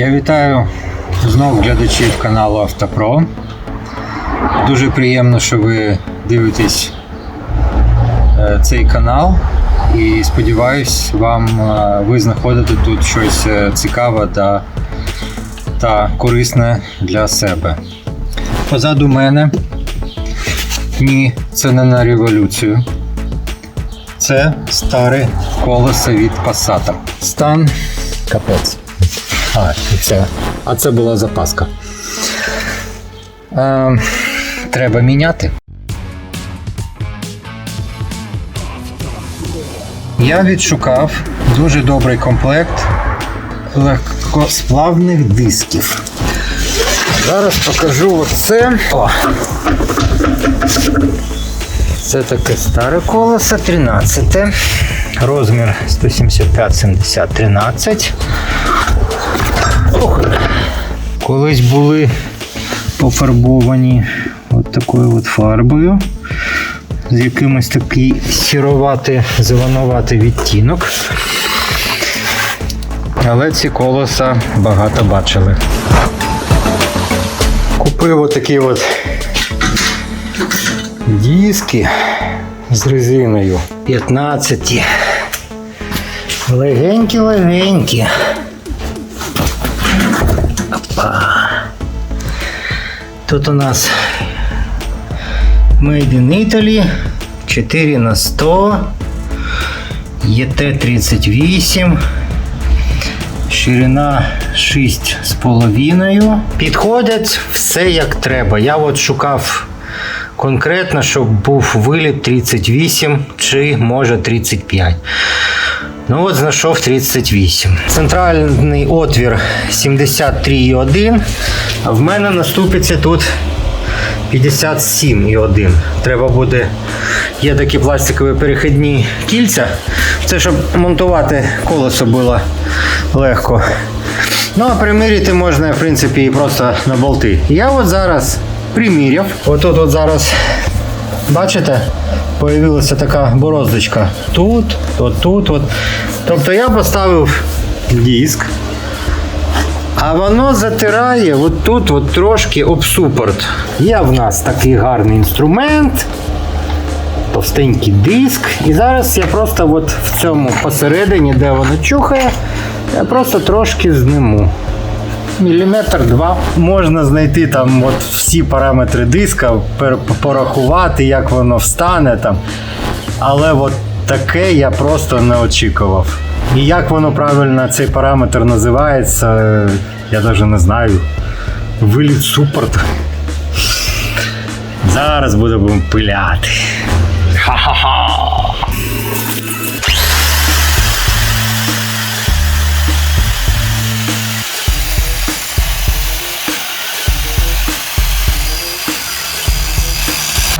Я вітаю знову глядачів каналу Автопро. Дуже приємно, що ви дивитесь е, цей канал. І сподіваюсь, вам е, ви знаходите тут щось е, цікаве та, та корисне для себе. Позаду мене. Ні, це не на революцію. Це старе колесо від Passat. Стан капець. А, і все. А це була запаска. Е, треба міняти. Я відшукав дуже добрий комплект легкосплавних дисків. Зараз покажу оце. О. Це таке старе колесо 13. Розмір 175 70 13. Ох. Колись були пофарбовані от такою от фарбою. З якимось такий сіроватий, зеленуватий відтінок. Але ці колеса багато бачили. Купив отакі от диски з резиною 15. Легенькі-легенькі. Тут у нас Made in Italy 4 на 100 ET38 Ширина 6,5. Підходять все як треба. Я от шукав конкретно, щоб був виліт 38 чи може 35. Ну от знайшов 38. Центральний отвір 73,1. А в мене наступиться тут 57,1. Треба буде. Є такі пластикові перехідні кільця. Це щоб монтувати колесо було легко. Ну, а приміряти можна, в принципі, і просто на болти. Я от зараз приміряв. Отут от зараз, бачите, появилася така бороздочка. Тут, от тут, от. Тобто я поставив диск. А воно затирає от тут от трошки об супорт. Є в нас такий гарний інструмент, товстенький диск. І зараз я просто от в цьому посередині, де воно чухає, я просто трошки зниму. Міліметр два. Можна знайти там от всі параметри диска, порахувати, як воно встане там. Але от таке я просто не очікував. І як воно правильно цей параметр називається, я навіть не знаю. Виліт супорт. Зараз будемо пиляти. Ха-ха-ха.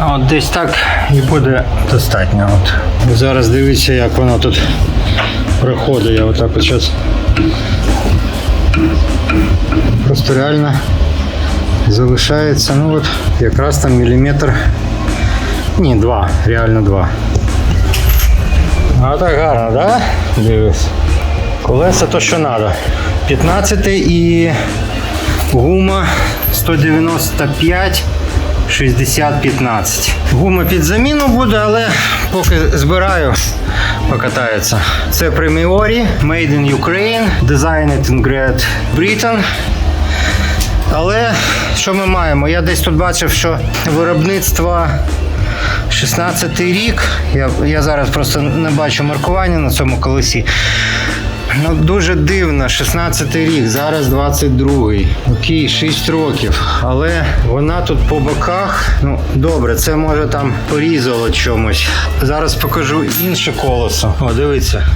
От десь так і буде достатньо. От. Зараз дивіться, як воно тут проходить. Я отак от зараз. Просто реально залишається, ну от якраз там міліметр. Ні, два, реально два. А так гарно, да? Дивись. Колеса то що треба. 15 і гума 195 60-15. Гума під заміну буде, але поки збираю, покатається. Це Premiori, Made in Ukraine, Designed in Great Britain. Але що ми маємо? Я десь тут бачив, що виробництво 16 рік. Я, я зараз просто не бачу маркування на цьому колесі. Ну, дуже дивно, 16 рік, зараз 22-й. Окей, 6 років. Але вона тут по боках. Ну, добре, це може там порізало чомусь. Зараз покажу інше колесо. О, дивіться.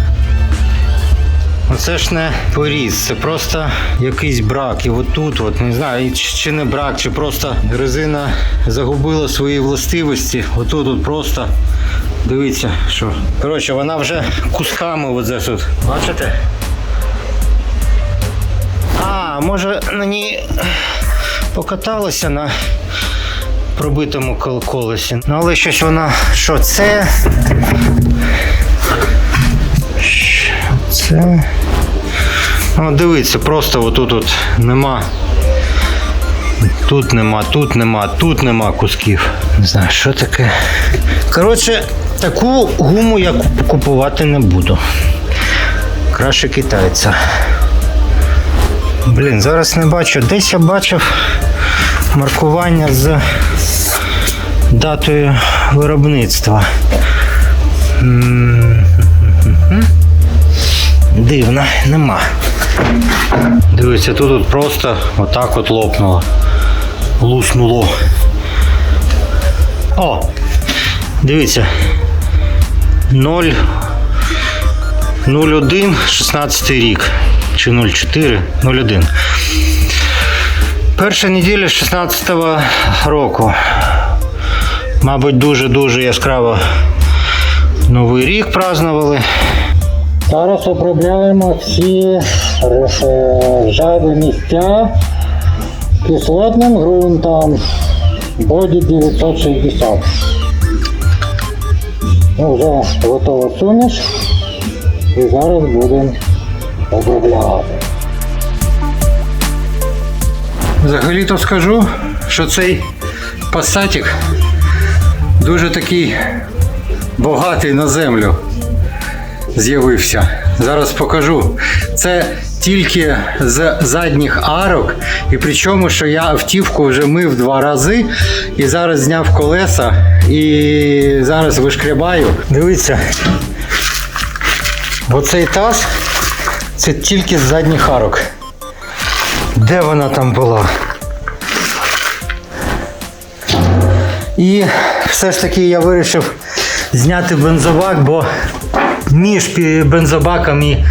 Оце ж не поріз, це просто якийсь брак. І отут, от, не знаю, чи- не брак, чи просто резина загубила свої властивості. Отут от просто дивіться, що. Коротше, вона вже кусками оце тут. Бачите? А, може на ній покаталася на пробитому колесі. Ну, але щось вона. Що це? Це? Ну, дивіться, просто отут от нема. Тут нема, тут нема, тут нема кусків. Не знаю, що таке. Коротше, таку гуму я купувати не буду. Краще китайця. Блін, зараз не бачу. Десь я бачив маркування з датою виробництва. М, Дивно, нема. Дивіться, тут от просто отак от лопнуло. Луснуло. О! Дивіться. 0 01 16 рік. Чи 04? 01. Перша неділя 16-го року. Мабуть, дуже-дуже яскраво Новий рік празднували. Зараз обробляємо всі ржаві місця кислотним ґрунтом Боді 960. Ну, вже готова суміш і зараз будемо обробляти. Взагалі-то скажу, що цей пасатик дуже такий багатий на землю з'явився. Зараз покажу. Це тільки з задніх арок, і причому, що я автівку вже мив два рази і зараз зняв колеса і зараз вишкрябаю. Дивіться, оцей таз це тільки з задніх арок. Де вона там була? І все ж таки я вирішив зняти бензобак, бо між бензобаком і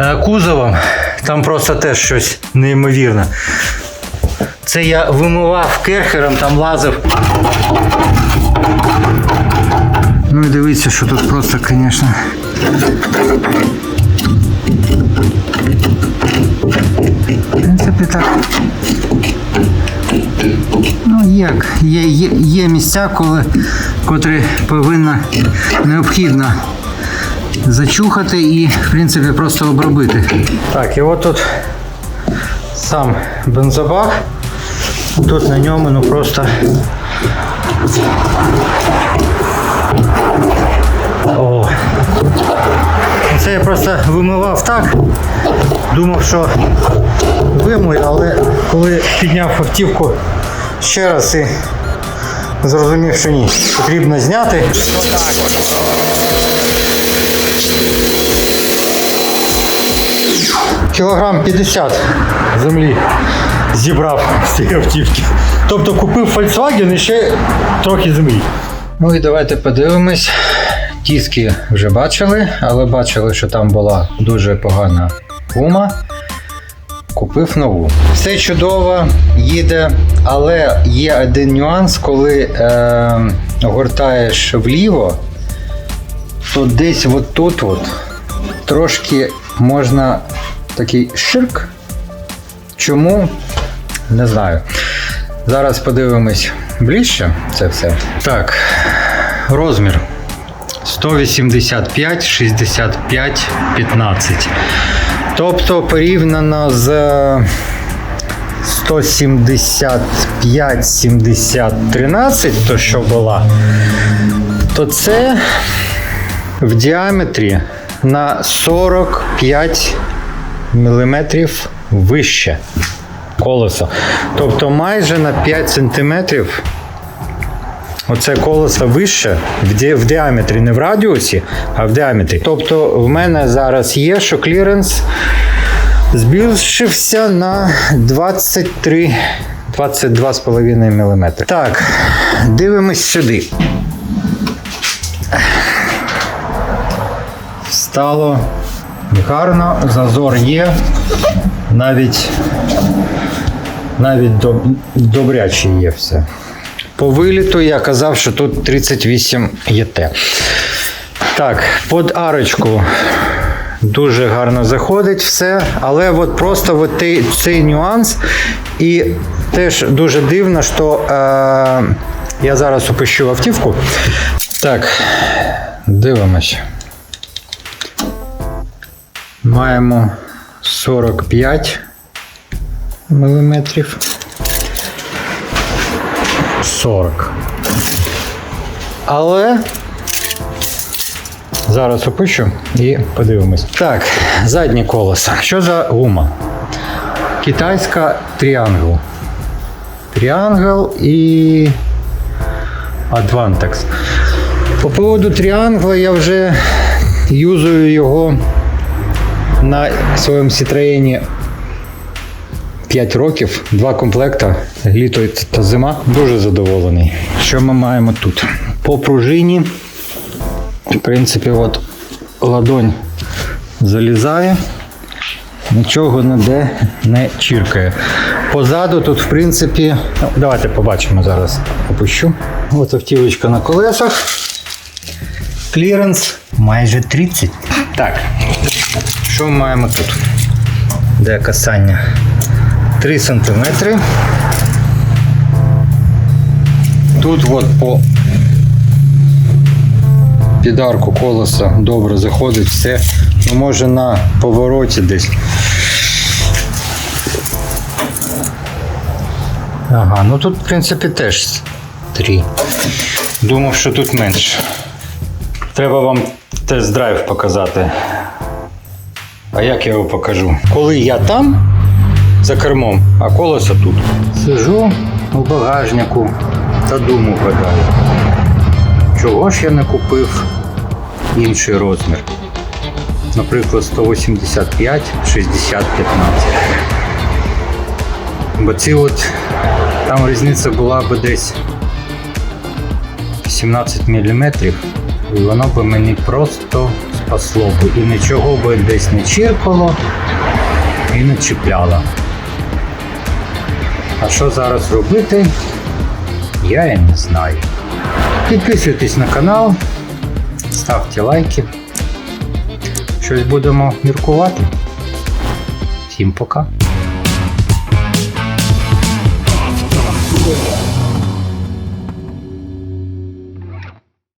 е, кузовом там просто теж щось неймовірне. Це я вимивав керхером, там лазив. Ну і дивіться, що тут просто, звісно. В принципі, так. Ну, як? Є, є, є місця, коли, котрі повинна необхідно зачухати і, в принципі, просто обробити. Так, і от тут сам бензобак. Тут на ньому ну просто. О. Це я просто вимивав так. Думав, що вимою, але коли підняв автівку ще раз і зрозумів, що ні, потрібно зняти. Кілограм 50 землі зібрав з цієї автівки. Тобто купив Volkswagen і ще трохи землі. Ну і давайте подивимось. Тіски вже бачили, але бачили, що там була дуже погана гума. Купив нову. Все чудово, їде, але є один нюанс, коли е, гортаєш вліво, то десь от тут от трошки можна такий ширк. Чому? Не знаю. Зараз подивимось ближче це все. Так, розмір 185, 65, 15. Тобто порівняно з 175, 70, 13, то що була, то це в діаметрі на 45 мм вище колесо. Тобто майже на 5 см Оце колесо вище в, ді, в діаметрі, не в радіусі, а в діаметрі. Тобто в мене зараз є, що кліренс збільшився на 23 22,5 мм. Так, дивимось сюди. Стало гарно, зазор є. Навіть навіть доб- добряче є все. По виліту я казав, що тут 38 ЄТ. Так, під арочку дуже гарно заходить все, але от просто от цей, цей нюанс. І теж дуже дивно, що е, я зараз опущу автівку. Так, дивимось. Маємо 45 міліметрів. 40. Але зараз опущу і подивимось. Так, заднє колесо. Що за гума? Китайська тріангл. Тріангл і Advantex. По поводу тріангла я вже юзую його на своєму Citroën 5 років, два комплекта, літо та зима. Дуже задоволений. Що ми маємо тут? По пружині, в принципі, от ладонь залізає, нічого ніде не чіркає. Позаду тут, в принципі, ну, давайте побачимо зараз. Опущу. От автівочка на колесах. Кліренс майже 30. Так, що ми маємо тут? Де касання? 3 см. Тут от по підарку колеса добре заходить все. Ну, може на повороті десь. Ага, ну тут, в принципі, теж 3. Думав, що тут менше. Треба вам тест-драйв показати. А як я його покажу? Коли я там за кермом, а колесо тут. Сижу у багажнику та думу гадаю. Чого ж я не купив інший розмір? Наприклад, 185, 60, 15. Бо ці от там різниця була б десь 17 мм, і воно б мені просто спасло б. І нічого би десь не чіркало і не чіпляло. А що зараз робити, я і не знаю. Підписуйтесь на канал, ставте лайки. Щось будемо міркувати. Всім пока!